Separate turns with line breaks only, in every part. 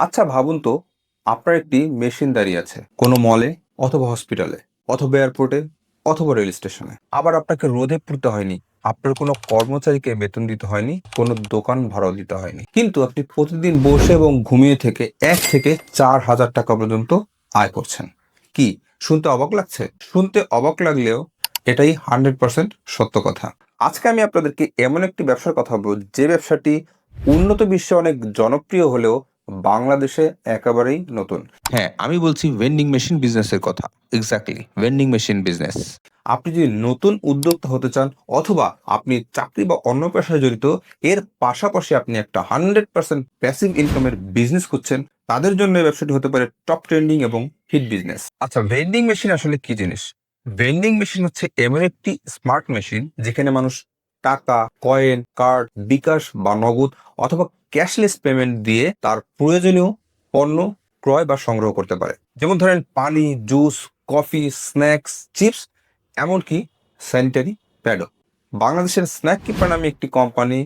আচ্ছা ভাবুন তো, আপনার একটি মেশিন দাঁড়িয়ে আছে, কোনো মলে অথবা হসপিটালে, অথবা এয়ারপোর্টে, অথবা রেল স্টেশনে। আবার আপনাকে রোদে পড়তে হয়নি, আপনার কোনো কর্মচারীকে বেতন দিতে হয়নি, কোনো দোকান ভাড়াও দিতে হয়নি। কিন্তু আপনি প্রতিদিন বসে এবং ঘুমিয়ে থেকে এক থেকে চার হাজার টাকা পর্যন্ত আয় করছেন। কি, শুনতে অবাক লাগছে? শুনতে অবাক লাগলেও এটাই হান্ড্রেড পার্সেন্ট সত্য কথা। আজকে আমি আপনাদেরকে এমন একটি ব্যবসার কথা বলব, যে ব্যবসাটি উন্নত বিশ্বে অনেক জনপ্রিয় হলেও বাংলাদেশে একেবারেই নতুন।
হ্যাঁ আমি বলছি ভেন্ডিং মেশিন বিজনেসের কথা। এক্স্যাক্টলি ভেন্ডিং মেশিন বিজনেস
আপনি যদি নতুন উদ্যোক্তা হতে চান অথবা আপনি চাকরি বা অন্য পেশায় জড়িত এর পাশাপাশি আপনি একটা হান্ড্রেড পার্সেন্ট প্যাসিভ ইনকামের বিজনেস করছেন তাদের জন্য ব্যবসাটি হতে পারে টপ ট্রেন্ডিং এবং হিট বিজনেস আচ্ছা ভেন্ডিং মেশিন আসলে কি জিনিস? ভেন্ডিং মেশিন হচ্ছে এমন একটি স্মার্ট মেশিন যেখানে মানুষ টাকা কয়েন কার্ড বিকাশ বা নগদ অথবা ক্যাশলেস পেমেন্ট দিয়ে তার প্রয়োজনীয় পণ্য ক্রয় বা সংগ্রহ করতে পারে। যেমন ধরেন পানি, জুস, কফি, স্ন্যাক্স, চিপস, এমনকি স্যানিটারি প্যাডও। বাংলাদেশের স্ন্যাক কিপার নামে একটি কোম্পানি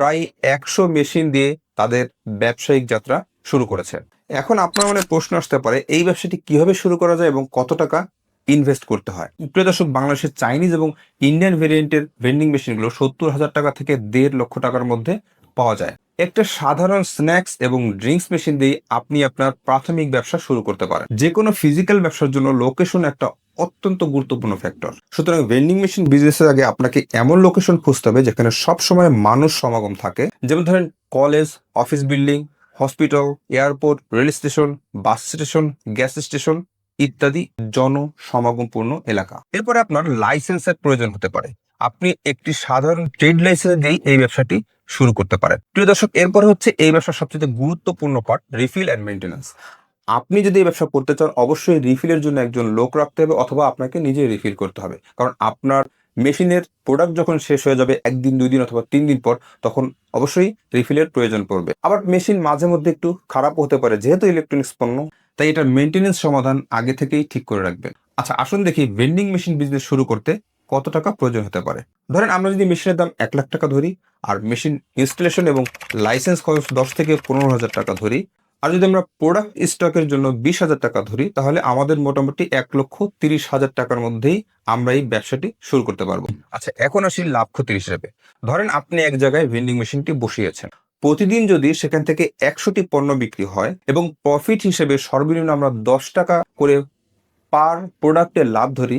প্রায় একশো মেশিন দিয়ে তাদের ব্যবসায়িক যাত্রা শুরু করেছে। এখন আপনার মনে প্রশ্ন আসতে পারে, এই ব্যবসাটি কীভাবে শুরু করা যায় এবং কত টাকা ইনভেস্ট করতে হয়? প্রিয় দর্শক, বাংলাদেশের চাইনিজ এবং ইন্ডিয়ান ভেরিয়েন্টের ভেন্ডিং মেশিনগুলো সত্তর হাজার টাকা থেকে দেড় লক্ষ টাকার মধ্যে পাওয়া যায়। একটা সাধারণ স্ন্যাক্স এবং ড্রিঙ্কস মেশিন দিয়ে আপনি আপনার প্রাথমিক ব্যবসা শুরু করতে পারেন। যে কোনো ফিজিক্যাল ব্যবসার জন্য লোকেশন একটা অত্যন্ত গুরুত্বপূর্ণ ফ্যাক্টর সুতরাং ভেন্ডিং মেশিন বিজনেসের আগে আপনাকে এমন লোকেশন খুঁজতে হবে যেখানে সবসময় মানুষ সমাগম থাকে। যেমন ধরেন college office building hospital airport rail station bus station gas station ইত্যাদি জনসমাগমপূর্ণ এলাকা। এরপরে আপনার লাইসেন্সের প্রয়োজন হতে পারে। আপনি একটি সাধারণ ট্রেড লাইসেন্স দিয়েই এই ব্যবসাটি শুরু করতে পারেন। প্রিয় দর্শক, এরপরে হচ্ছে এই ব্যবসার সবচেয়ে গুরুত্বপূর্ণ পার্ট রিফিল অ্যান্ড মেনটেন্যান্স আপনি যদি এই ব্যবসা করতে চান, অবশ্যই রিফিলের জন্য একজন লোক রাখতে হবে অথবা আপনাকে নিজে রিফিল করতে হবে। কারণ আপনার মেশিনের প্রোডাক্ট যখন শেষ হয়ে যাবে একদিন, দুই দিন অথবা তিন দিন পর, তখন অবশ্যই রিফিলের প্রয়োজন পড়বে। আবার মেশিন মাঝে মধ্যে একটু খারাপ হতে পারে, যেহেতু ইলেকট্রনিক্স পণ্য, তাই এটার মেনটেনেন্স সমাধান আগে থেকেই ঠিক করে রাখবেন। আচ্ছা আসুন দেখি ভেন্ডিং মেশিন বিজনেস শুরু করতে কত টাকা প্রয়োজন হতে পারে? ধরেন আমরা যদি মেশিনের দাম এক লাখ টাকা ধরি, আর মেশিন ইনস্টলেশন এবং লাইসেন্স খরচ দশ থেকে পনেরো হাজার টাকা ধরি, আর যদি আমরা প্রোডাক্ট স্টকের জন্য বিশ হাজার টাকা ধরি, তাহলে আমাদের মোটামুটি এক লক্ষ তিরিশ হাজার টাকার মধ্যেই আমরা এই ব্যবসাটি শুরু করতে পারব। আচ্ছা এখন আসি লাভ ক্ষতির হিসেবে। ধরেন আপনি এক জায়গায় ভেন্ডিং মেশিনটি বসিয়েছেন। প্রতিদিন যদি সেখান থেকে একশোটি পণ্য বিক্রি হয় এবং প্রফিট হিসেবে সর্বনিম্ন আমরা দশ টাকা করে পার প্রোডাক্টের লাভ ধরি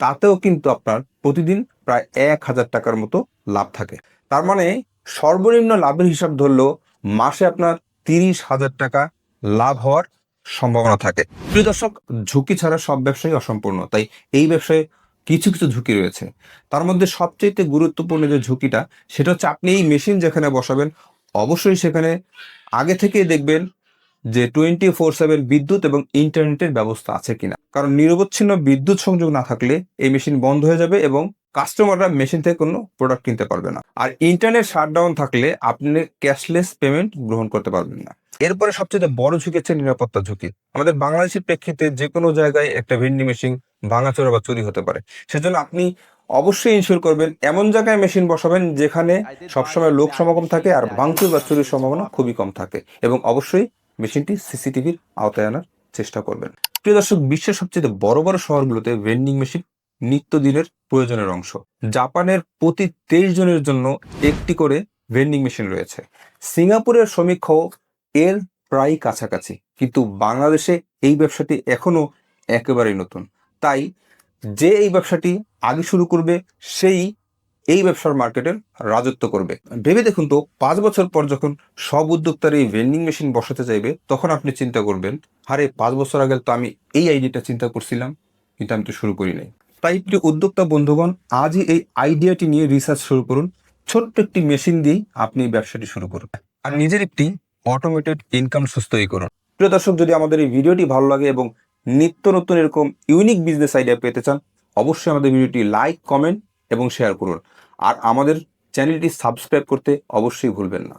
তাতেও কিন্তু আপনার প্রতিদিন প্রায় এক হাজার টাকার মতো লাভ থাকে। তার মানে সর্বনিম্ন লাভের হিসাব ধরলেও মাসে আপনার তিরিশ হাজার টাকা লাভ হওয়ার সম্ভাবনা থাকে। প্রিয় দর্শক, ঝুঁকি ছাড়া সব ব্যবসায়ী অসম্পূর্ণ, তাই এই ব্যবসায় কিছু কিছু ঝুঁকি রয়েছে। তার মধ্যে সবচেয়ে গুরুত্বপূর্ণ যে ঝুঁকিটা, সেটা হচ্ছে আপনি এই মেশিন যেখানে বসাবেন, অবশ্যই সেখানে আগে থেকেই দেখবেন যে টোয়েন্টি ফোর সেভেন বিদ্যুৎ এবং ইন্টারনেটের ব্যবস্থা আছে কিনা। কারণ নিরবচ্ছিন্ন বিদ্যুৎ সংযোগ না থাকলে এই মেশিন বন্ধ হয়ে যাবে এবং কাস্টমাররা মেশিন থেকে কোনো প্রোডাক্ট কিনতে পারবে না। আর ইন্টারনেট শাটডাউন থাকলে আপনি ক্যাশলেস পেমেন্ট গ্রহণ করতে পারবেন না। এরপরে সবচেয়ে বড় ঝুঁকি হচ্ছে নিরাপত্তা ঝুঁকি। আমাদের বাংলাদেশের প্রেক্ষিতে যে কোনো জায়গায় একটা ভেন্ডিং মেশিন ভাঙাচোরা বা চুরি হতে পারে। সেজন্য আপনি অবশ্যই ইনশিওর করবেন এমন জায়গায় মেশিন বসাবেন যেখানে সবসময় লোক সমাগম থাকে আর ভাঙচুর বা চুরির সম্ভাবনা খুবই কম থাকে। এবং অবশ্যই মেশিনটি সিসিটিভির আওতায় আনার চেষ্টা করবেন। প্রিয় দর্শক, বিশ্বের সবচেয়ে বড় বড় শহরগুলোতে ভেন্ডিং মেশিন নিত্যদিনের প্রয়োজনের অংশ। জাপানের প্রতি তেইশ জনের জন্য একটি করে ভেন্ডিং মেশিন রয়েছে। সিঙ্গাপুরের সমীক্ষাও এর প্রায় কাছাকাছি। কিন্তু বাংলাদেশে এই ব্যবসাটি এখনও একেবারেই নতুন। তাই যে এই ব্যবসাটি আগে শুরু করবে, সেই এই ব্যবসার মার্কেটের রাজত্ব করবে। ভেবে দেখুন তো, পাঁচ বছর পর যখন সব উদ্যোক্তার এই ভেন্ডিং মেশিন বসাতে চাইবে, তখন আপনি চিন্তা করবেন, আরে, পাঁচ বছর আগে তো আমি এই আইডিয়াটা চিন্তা করছিলাম, কিন্তু আমি তো শুরু করি নাই। তাই প্রিয় উদ্যোক্তা বন্ধুগণ, আজই এই আইডিয়াটি নিয়ে রিসার্চ শুরু করুন। ছোট্ট একটি মেশিন দিয়েই আপনি এই ব্যবসাটি শুরু করুন। আর নিজের একটি অটোমেটেড ইনকাম তৈরি করুন। প্রিয় দর্শক, যদি আমাদের এই ভিডিওটি ভালো লাগে এবং নিত্য নতুন এরকম ইউনিক বিজনেস আইডিয়া পেতে চান, অবশ্যই আমাদের ভিডিওটি লাইক কমেন্ট এবং শেয়ার করুন। আর আমাদের চ্যানেলটি সাবস্ক্রাইব করতে অবশ্যই ভুলবেন না।